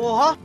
Oha.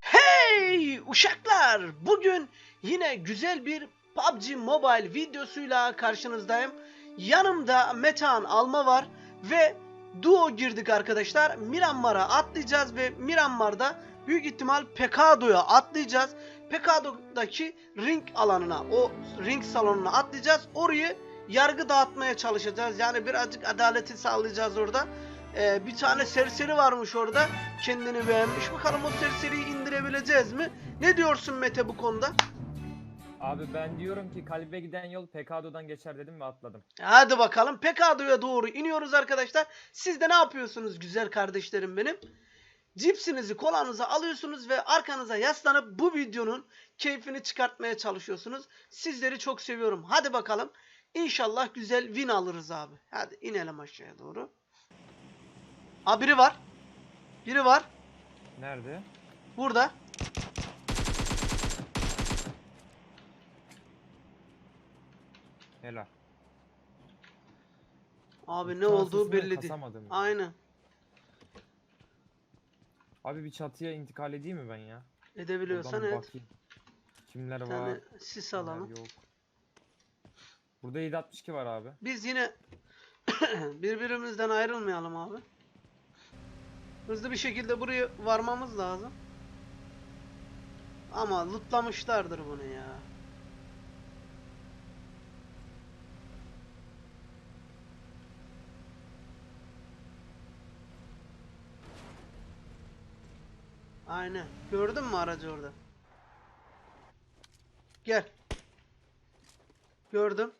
Hey uşaklar! Bugün yine güzel bir PUBG Mobile videosuyla karşınızdayım. Yanımda Metehan Alma var ve duo girdik arkadaşlar. Miramar'a atlayacağız ve Miramar'da büyük ihtimal Pekado'ya atlayacağız. Pekado'daki ring alanına, o ring salonuna atlayacağız. Orayı yargı dağıtmaya çalışacağız. Yani birazcık adaleti sağlayacağız orada. Ee, bir tane serseri varmış orada. Kendini beğenmiş. Bakalım o serseriyi indirebileceğiz mi? Ne diyorsun Mete bu konuda? Abi ben diyorum ki kalbe giden yol Pekado'dan geçer dedim ve atladım. Hadi bakalım Pekado'ya doğru iniyoruz arkadaşlar. Siz de ne yapıyorsunuz güzel kardeşlerim benim? Cipsinizi kolanızı alıyorsunuz ve arkanıza yaslanıp bu videonun keyfini çıkartmaya çalışıyorsunuz. Sizleri çok seviyorum. Hadi bakalım. İnşallah güzel win alırız abi. Hadi inelim aşağıya doğru. Aa biri var. Biri var. Nerede? Burada. Helal. Abi ne olduğu belli değil. kasamadım ya. Aynen. Abi bir çatıya intikal edeyim mi ben ya? Edebiliyorsan evet. bakayım. Kimler Bir var? tane sis kimler alalım. Yok. Burada 762 var abi. Biz yine birbirimizden ayrılmayalım abi. Hızlı bir şekilde buraya varmamız lazım. Ama lootlamışlardır bunu ya. Aynen. Gördün mü aracı orada? Gel. Gördüm.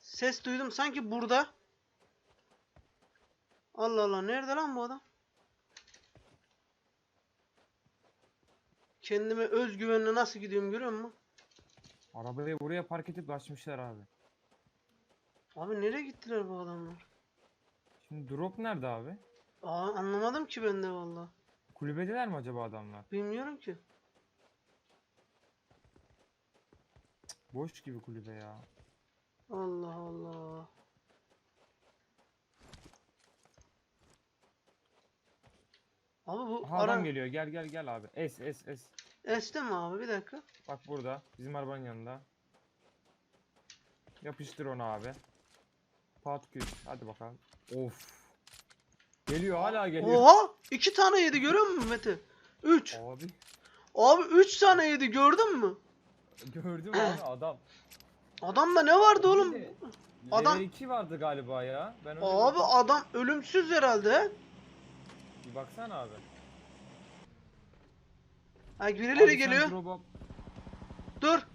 Ses duydum sanki burada. Allah Allah nerede lan bu adam? Kendime özgüvenle nasıl gidiyorum görüyor musun? Arabayı buraya park edip kaçmışlar abi. Abi nereye gittiler bu adamlar? Şimdi drop nerede abi? Aa anlamadım ki ben de valla. Kulübedeler mi acaba adamlar? Bilmiyorum ki. Boş gibi kulübe ya. Allah Allah. Abi bu Aha, ara... adam geliyor. Gel gel gel abi. Es es es. Este mi abi bir dakika. Bak burada. Bizim arabanın yanında. Yapıştır onu abi. Patküs. Hadi bakalım. Of. Geliyor hala geliyor. Oha! iki tane yedi görüyor musun Mete? Üç. Abi. Abi üç tane yedi gördün mü? Gördüm abi adam. Adamda ne vardı oğlum? Adam- Level 2 vardı galiba ya. Ben öyle Abi bir- adam ölümsüz herhalde. Bir baksana abi. Ha Abi sen geliyor. drop'a- Dur.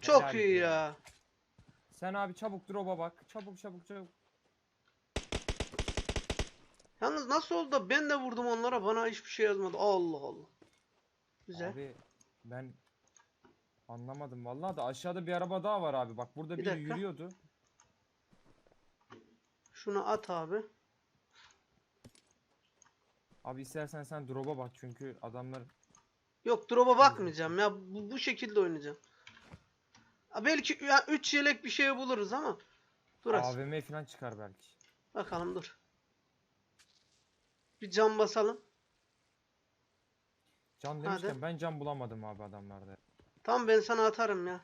Çok Helal iyi ya. Sen abi çabuk drop'a bak. Çabuk çabuk çabuk. Yalnız nasıl oldu da ben de vurdum onlara bana hiçbir şey yazmadı. Allah Allah. Güzel. Abi ben anlamadım vallahi da aşağıda bir araba daha var abi. Bak burada Bir biri dakika. yürüyordu. Şunu at abi. Abi istersen sen drop'a bak çünkü adamlar Yok drop'a bakmayacağım ya. Bu, bu şekilde oynayacağım. Ha, belki 3 yelek bir şey buluruz ama. Dur az. AVM falan çıkar belki. Bakalım dur. Bir cam basalım. Can Hadi. demişken ben can bulamadım abi adamlarda. Tamam ben sana atarım ya.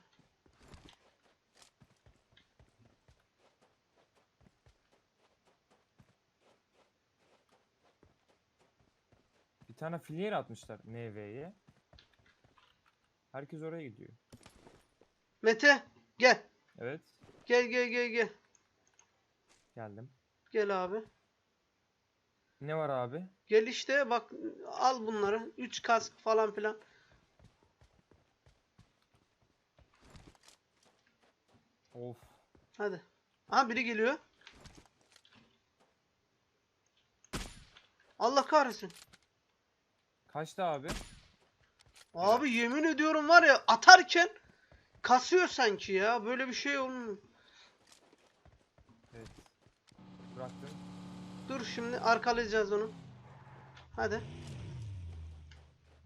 Bir tane flyer atmışlar NV'ye. Herkes oraya gidiyor. Mete gel. Evet. Gel gel gel gel. Geldim. Gel abi. Ne var abi? Gel işte bak al bunları. 3 kask falan filan. Of. Hadi. Aha biri geliyor. Allah kahretsin. Kaçtı abi? Abi yemin ediyorum var ya atarken kasıyor sanki ya. Böyle bir şey olmuyor. Evet. Bıraktım. Dur şimdi arkalayacağız onu. Hadi.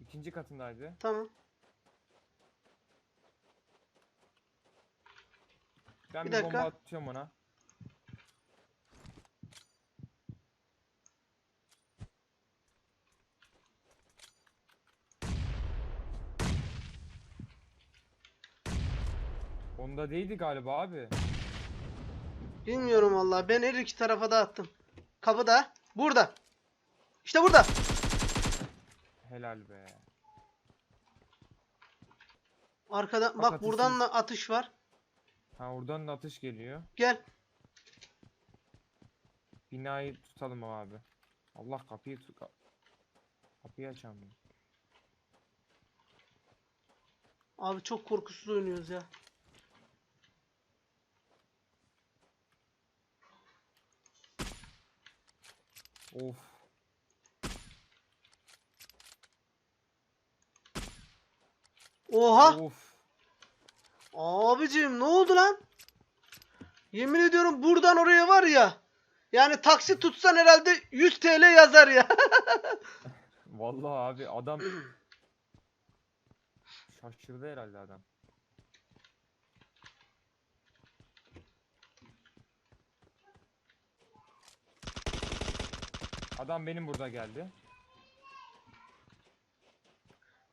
İkinci katındaydı. Tamam. Ben Bir bir, dakika. bomba atıyorum ona. Onda değildi galiba abi. Bilmiyorum vallahi. Ben her iki tarafa da attım. Kapıda. Burada. İşte burada. Helal be. Arkada bak Fakat buradan da atış var. Ha oradan da atış geliyor. Gel. Binayı tutalım abi. Allah kapıyı tut. ka- Kapıyı açamıyorum. Abi çok korkusuz oynuyoruz ya. Of. Oha! Of. Abicim ne oldu lan? Yemin ediyorum buradan oraya var ya. Yani taksi tutsan herhalde 100 TL yazar ya. Vallahi abi adam şaşırdı herhalde adam. Adam benim burada geldi.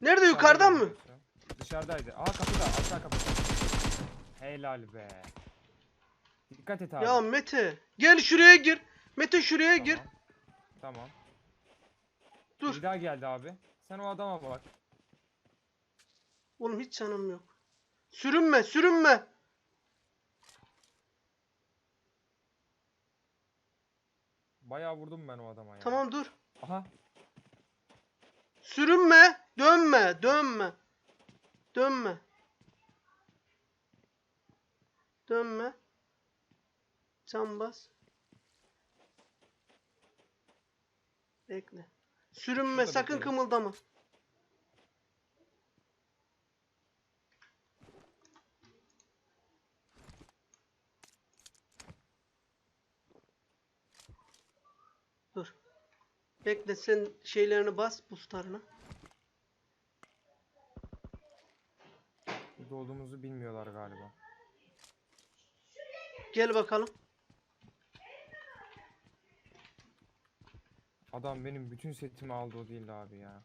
Nerede yukarıdan mı? Dışarıdaydı. Aa kapıda, aşağı kapıda. Helal be. Dikkat et abi. Ya Mete gel şuraya gir. Mete şuraya gir. Tamam. Tamam. Dur. Bir daha geldi abi. Sen o adama bak. Oğlum hiç canım yok. Sürünme sürünme. Bayağı vurdum ben o adama ya. Tamam dur. Aha. Sürünme. Dönme dönme. Dönme. Dönme. Can bas. Bekle. Sürünme Şurada sakın bekleyelim. kımıldama. Dur. Bekle sen şeylerini bas boostlarına. Burada olduğumuzu bilmiyorlar galiba. Gel bakalım. Adam benim bütün setimi aldı o değildi abi ya.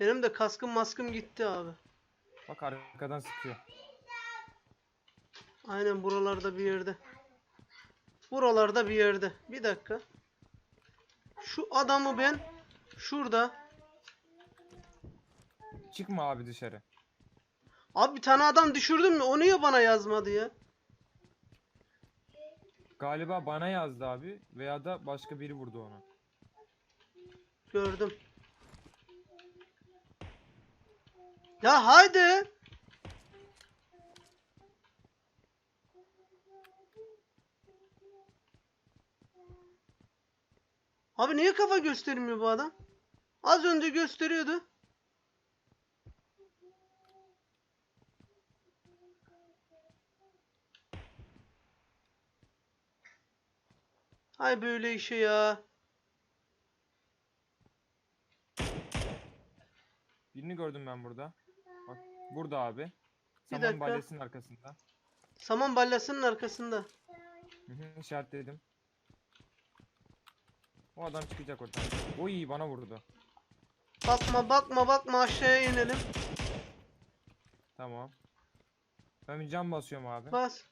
Benim de kaskım maskım gitti abi. Bak arkadan sıkıyor. Aynen buralarda bir yerde. Buralarda bir yerde. Bir dakika. Şu adamı ben şurada. Çıkma abi dışarı. Abi bir tane adam düşürdün mü? O niye bana yazmadı ya? Galiba bana yazdı abi veya da başka biri vurdu onu. Gördüm. Ya haydi. Abi niye kafa göstermiyor bu adam? Az önce gösteriyordu. Hay böyle işe ya. Birini gördüm ben burada. Bak burada abi. Bir Saman dakika. balyasının arkasında. Saman balyasının arkasında. Hı hı, işaretledim. O adam çıkacak oradan. Oy bana vurdu. Bakma bakma bakma aşağıya inelim. Tamam. Ben bir cam basıyorum abi. Bas.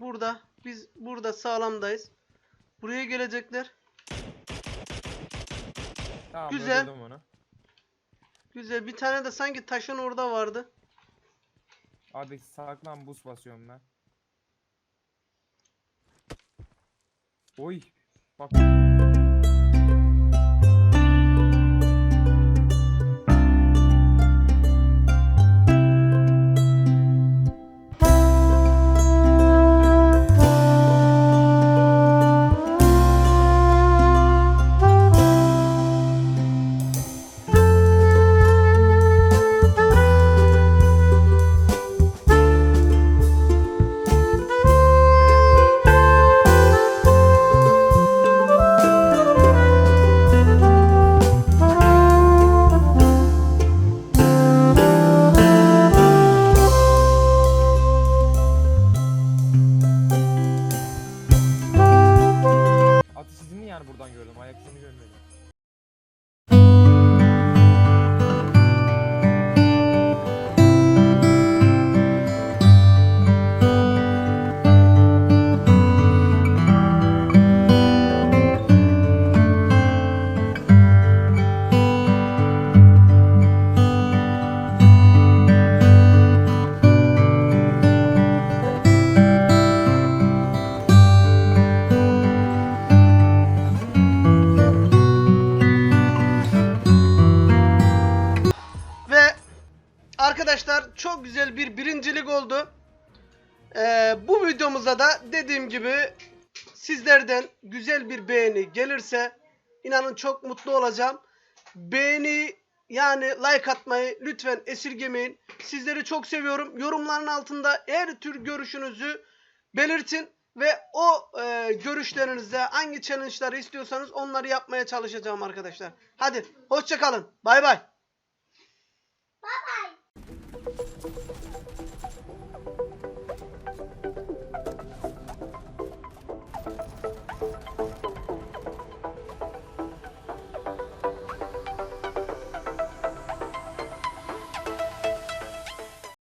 Burada. Biz burada sağlamdayız. Buraya gelecekler. Tamam Güzel. öldürdüm onu. Güzel. Bir tane de sanki taşın orada vardı. Abi saklan buz basıyorum ben. Oy. Bak. Güzel bir birincilik oldu. Ee, bu videomuzda da dediğim gibi sizlerden güzel bir beğeni gelirse inanın çok mutlu olacağım. Beğeni yani like atmayı lütfen esirgemeyin. Sizleri çok seviyorum. Yorumların altında her tür görüşünüzü belirtin ve o e, görüşlerinizde hangi challenge'ları istiyorsanız onları yapmaya çalışacağım arkadaşlar. Hadi hoşça kalın. Bay bay. Thank you.